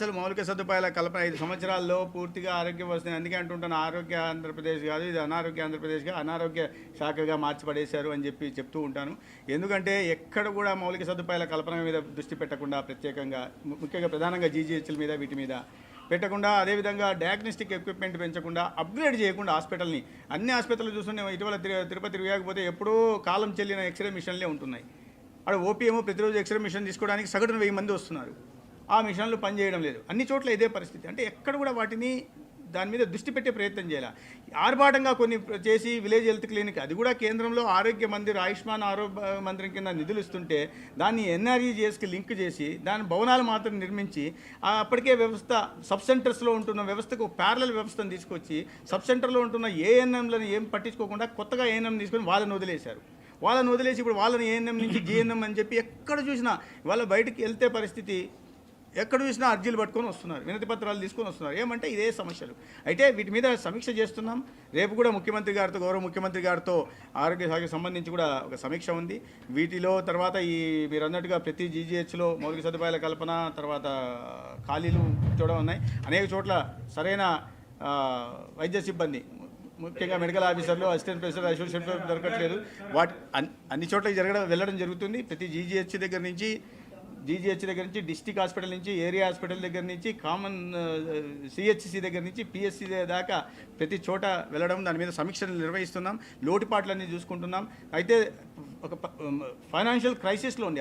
అసలు మౌలిక సదుపాయాల కల్పన ఐదు సంవత్సరాల్లో పూర్తిగా ఆరోగ్యం వస్తుంది. అందుకే అంటుంటాను ఆరోగ్య ఆంధ్రప్రదేశ్ కాదు ఇది అనారోగ్య ఆంధ్రప్రదేశ్గా అనారోగ్య శాఖగా మార్చిపడేశారు అని చెప్పి చెప్తూ ఉంటాను. ఎందుకంటే ఎక్కడ కూడా మౌలిక సదుపాయాల కల్పన మీద దృష్టి పెట్టకుండా ప్రత్యేకంగా ముఖ్యంగా ప్రధానంగా జీజీహెచ్ల మీద వీటి మీద పెట్టకుండా అదేవిధంగా డయాగ్నోస్టిక్ ఎక్విప్మెంట్ పెంచకుండా అప్గ్రేడ్ చేయకుండా హాస్పిటల్ని అన్ని హాస్పిటల్ చూస్తున్నాం ఇటీవల తిరుపతి తిరగకపోతే ఎప్పుడో కాలం చెల్లిన ఎక్స్రే మిషన్లే ఉంటున్నాయి. అక్కడ ఓపీఎం ప్రతిరోజు ఎక్స్రే మిషన్ తీసుకోవడానికి సగటున వెయ్యి మంది వస్తున్నారు. ఆ మిషన్లు పనిచేయడం లేదు. అన్ని చోట్ల ఇదే పరిస్థితి. అంటే ఎక్కడ కూడా వాటిని దాని మీద దృష్టి పెట్టే ప్రయత్నం చేయాలి. ఆర్భాటంగా కొన్ని చేసి విలేజ్ హెల్త్ క్లినిక్ అది కూడా కేంద్రంలో ఆరోగ్య మందిర్ ఆయుష్మాన్ ఆరోగ్య మందిరం కింద నిధులు ఇస్తుంటే దాన్ని ఎన్ఆర్ఈజిఎస్కి లింక్ చేసి దాని భవనాలు మాత్రం నిర్మించి అప్పటికే వ్యవస్థ సబ్ సెంటర్స్లో ఉంటున్న వ్యవస్థకు ప్యారల వ్యవస్థను తీసుకొచ్చి సబ్ సెంటర్లో ఉంటున్న ఏఎన్ఎంలను ఏం పట్టించుకోకుండా కొత్తగా ఏఎన్ఎం తీసుకొని వాళ్ళని వదిలేశారు. వాళ్ళని వదిలేసి ఇప్పుడు వాళ్ళని ఏఎన్ఎం నుంచి జిఎన్ఎం అని చెప్పి ఎక్కడ చూసినా వాళ్ళ బయటికి వెళ్తే పరిస్థితి ఎక్కడ చూసినా అర్జీలు పట్టుకొని వస్తున్నారు వినతి పత్రాలు తీసుకొని వస్తున్నారు. ఏమంటే ఇదే సమస్యలు. అయితే వీటి మీద సమీక్ష చేస్తున్నాం. రేపు కూడా ముఖ్యమంత్రి గారితో గౌరవ ముఖ్యమంత్రి గారితో ఆరోగ్య శాఖకు సంబంధించి కూడా ఒక సమీక్ష ఉంది. వీటిలో తర్వాత ఈ మీరు అన్నట్టుగా ప్రతి జీజీహెచ్లో మౌలిక సదుపాయాల కల్పన తర్వాత ఖాళీలు చూడడం ఉన్నాయి. అనేక చోట్ల సరైన వైద్య సిబ్బంది ముఖ్యంగా మెడికల్ ఆఫీసర్లు అసిస్టెంట్ ప్రొఫెసర్ అసోసియేట్ ప్రొఫెసర్ దొరకట్లేదు. వాటి అన్ని చోట్ల జరగడం వెళ్ళడం జరుగుతుంది. ప్రతి జీజీహెచ్ దగ్గర నుంచి జీజీహెచ్ దగ్గర నుంచి డిస్టిక్ హాస్పిటల్ నుంచి ఏరియా హాస్పిటల్ దగ్గర నుంచి కామన్ సిహెచ్సి దగ్గర నుంచి పిఎస్సి దాకా ప్రతి చోట వెళ్ళడం దాని మీద సమీక్షలు నిర్వహిస్తున్నాం లోటుపాట్లన్నీ చూసుకుంటున్నాం. అయితే ఒక ఫైనాన్షియల్ క్రైసిస్లో ఉంది.